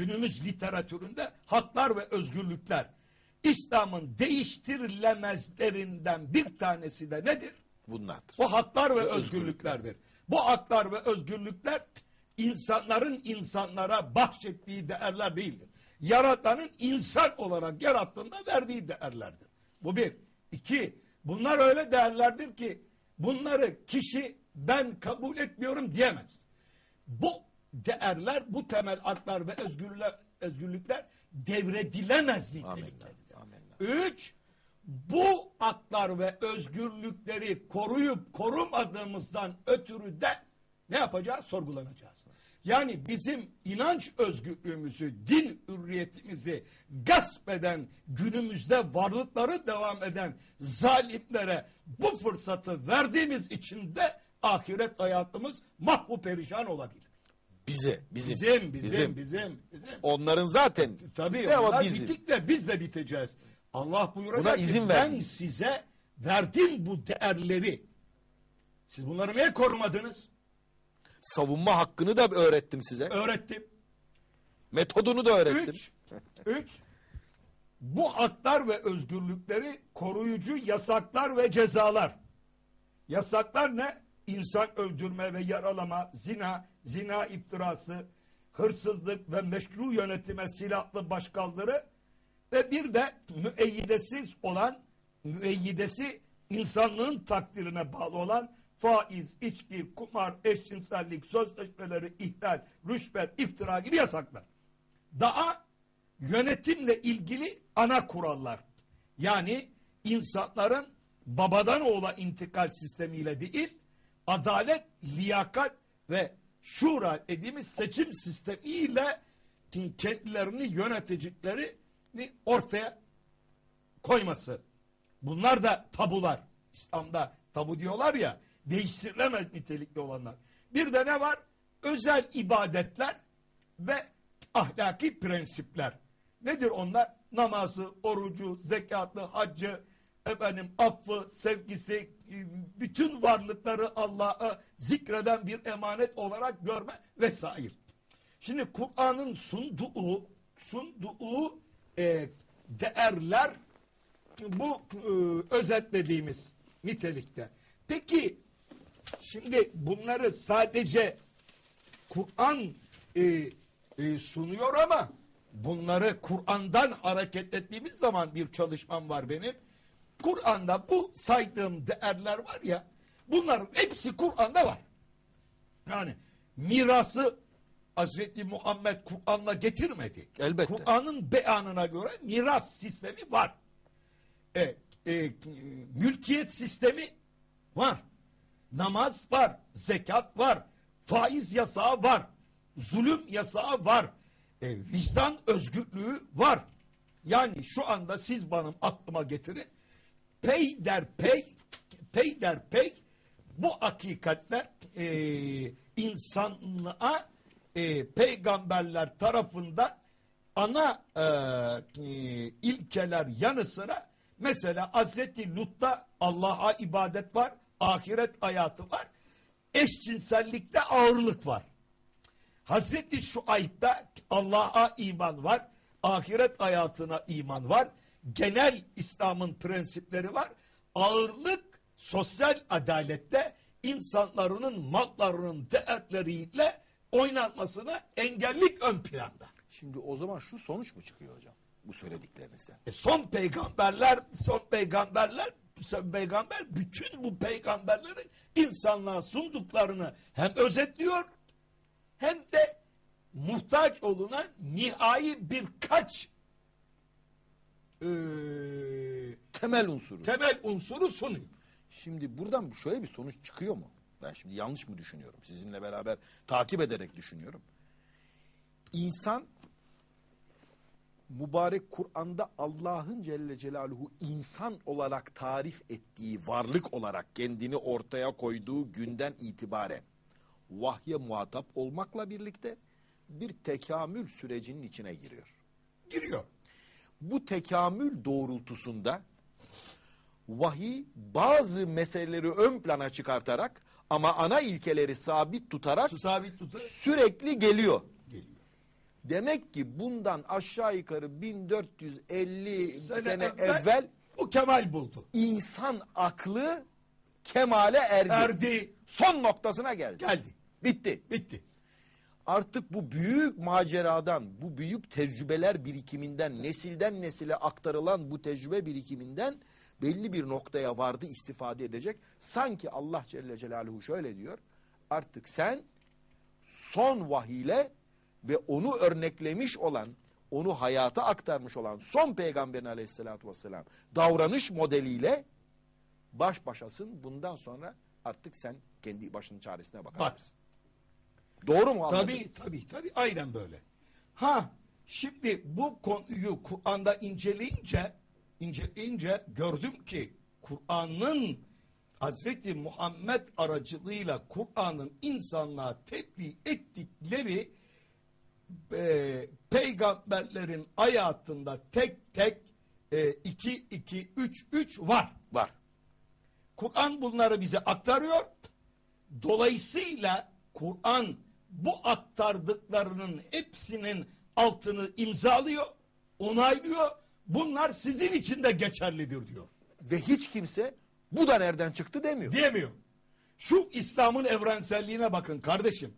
günümüz literatüründe haklar ve özgürlükler. İslam'ın değiştirilemezlerinden bir tanesi de nedir? Bunlardır. Bu haklar ve Ve özgürlüklerdir. Bu haklar ve özgürlükler insanların insanlara bahşettiği değerler değildir. Yaratanın insan olarak yarattığında verdiği değerlerdir. Bu bir. İki, bunlar öyle değerlerdir ki bunları kişi ben kabul etmiyorum diyemez. Bu değerler, bu temel haklar ve özgürlükler, özgürlükler devredilemez niteliktedir. Üç, bu haklar ve özgürlükleri koruyup korumadığımızdan ötürü de ne yapacağız? Sorgulanacağız. Yani bizim inanç özgürlüğümüzü, din hürriyetimizi gasp eden, günümüzde varlıkları devam eden zalimlere bu fırsatı verdiğimiz için de ahiret hayatımız mahvu perişan olabilir. Bize, bizim, Bizim, bizim, bizim, bizim. Onların zaten Tabii de ama onlar bizim. bittik de biz de biteceğiz. Allah buyuracak Buna ki izin ben verdim. size verdim bu değerleri. Siz bunları niye korumadınız? Savunma hakkını da öğrettim size. Öğrettim. Metodunu da öğrettim. Üç, üç, bu haklar ve özgürlükleri koruyucu yasaklar ve cezalar. Yasaklar ne? İnsan öldürme ve yaralama, zina, zina iftirası, hırsızlık ve meşru yönetime silahlı başkaldırı ve bir de müeyyidesiz olan, müeyyidesi insanlığın takdirine bağlı olan faiz, içki, kumar, eşcinsellik, sözleşmeleri ihlal, rüşvet, iftira gibi yasaklar. Daha yönetimle ilgili ana kurallar. Yani insanların babadan oğula intikal sistemiyle değil, adalet, liyakat ve şura dediğimiz seçim sistemiyle kendilerini yöneteceklerini ortaya koyması. Bunlar da tabular. İslam'da tabu diyorlar ya değiştirilemez nitelikli olanlar. Bir de ne var? Özel ibadetler ve ahlaki prensipler. Nedir onlar? Namazı, orucu, zekatı, haccı, efendim affı, sevgisi, bütün varlıkları Allah'a zikreden bir emanet olarak görme vesaire. Şimdi Kur'an'ın sunduğu sunduğu e, değerler bu e, özetlediğimiz nitelikte. Peki şimdi bunları sadece Kur'an e, e, sunuyor ama bunları Kur'an'dan hareket ettiğimiz zaman bir çalışmam var benim. Kur'an'da bu saydığım değerler var ya bunların hepsi Kur'an'da var. Yani mirası Hazreti Muhammed Kur'an'la getirmedi. Elbette. Kur'an'ın beyanına göre miras sistemi var. E, e, mülkiyet sistemi var. Namaz var. Zekat var. Faiz yasağı var. Zulüm yasağı var. E, vicdan özgürlüğü var. Yani şu anda siz benim aklıma getirin. Pey der pey, pey der pey bu hakikatler e, insanlığa e, peygamberler tarafından ana e, e, ilkeler yanı sıra mesela Hazreti Lut'ta Allah'a ibadet var, ahiret hayatı var, eşcinsellikte ağırlık var. Hazreti Şuayb'da Allah'a iman var, ahiret hayatına iman var, genel İslam'ın prensipleri var. Ağırlık sosyal adalette insanların mallarının değerleriyle oynanmasına engellik ön planda. Şimdi o zaman şu sonuç mu çıkıyor hocam? Bu söylediklerinizden. E son peygamberler, son peygamberler, son peygamber bütün bu peygamberlerin insanlığa sunduklarını hem özetliyor hem de muhtaç olunan nihai birkaç e, Temel unsuru. temel unsuru sunuyor. Şimdi buradan şöyle bir sonuç çıkıyor mu? Ben şimdi yanlış mı düşünüyorum? Sizinle beraber takip ederek düşünüyorum. İnsan mübarek Kur'an'da Allah'ın Celle Celaluhu insan olarak tarif ettiği varlık olarak kendini ortaya koyduğu günden itibaren vahye muhatap olmakla birlikte bir tekamül sürecinin içine giriyor. Giriyor. Bu tekamül doğrultusunda vahiy bazı meseleleri ön plana çıkartarak ama ana ilkeleri sabit tutarak sabit tutar sürekli geliyor. geliyor. Demek ki bundan aşağı yukarı 1450 Sene sene, evvel- evvel Bu Kemal buldu. insan aklı kemale erdi. Erdi. Son noktasına geldi. Geldi. Bitti. Bitti. Artık bu büyük maceradan, bu büyük tecrübeler birikiminden, nesilden nesile aktarılan bu tecrübe birikiminden belli bir noktaya vardı istifade edecek. Sanki Allah Celle Celaluhu şöyle diyor. Artık sen son vahiyle ve onu örneklemiş olan, onu hayata aktarmış olan son peygamberin aleyhissalatü vesselam davranış modeliyle baş başasın. Bundan sonra artık sen kendi başının çaresine Bak. Doğru mu anladın? Tabii tabii tabii aynen böyle. Ha şimdi bu konuyu Kur'an'da inceleyince inceleyince gördüm ki Kur'an'ın Hazreti Muhammed aracılığıyla Kur'an'ın insanlığa tebliğ ettikleri e, peygamberlerin hayatında tek tek e, iki iki üç üç var. Var. Kur'an bunları bize aktarıyor. Dolayısıyla Kur'an bu aktardıklarının hepsinin altını imzalıyor, onaylıyor. Bunlar sizin için de geçerlidir diyor. Ve hiç kimse bu da nereden çıktı demiyor. Diyemiyor. Şu İslam'ın evrenselliğine bakın kardeşim.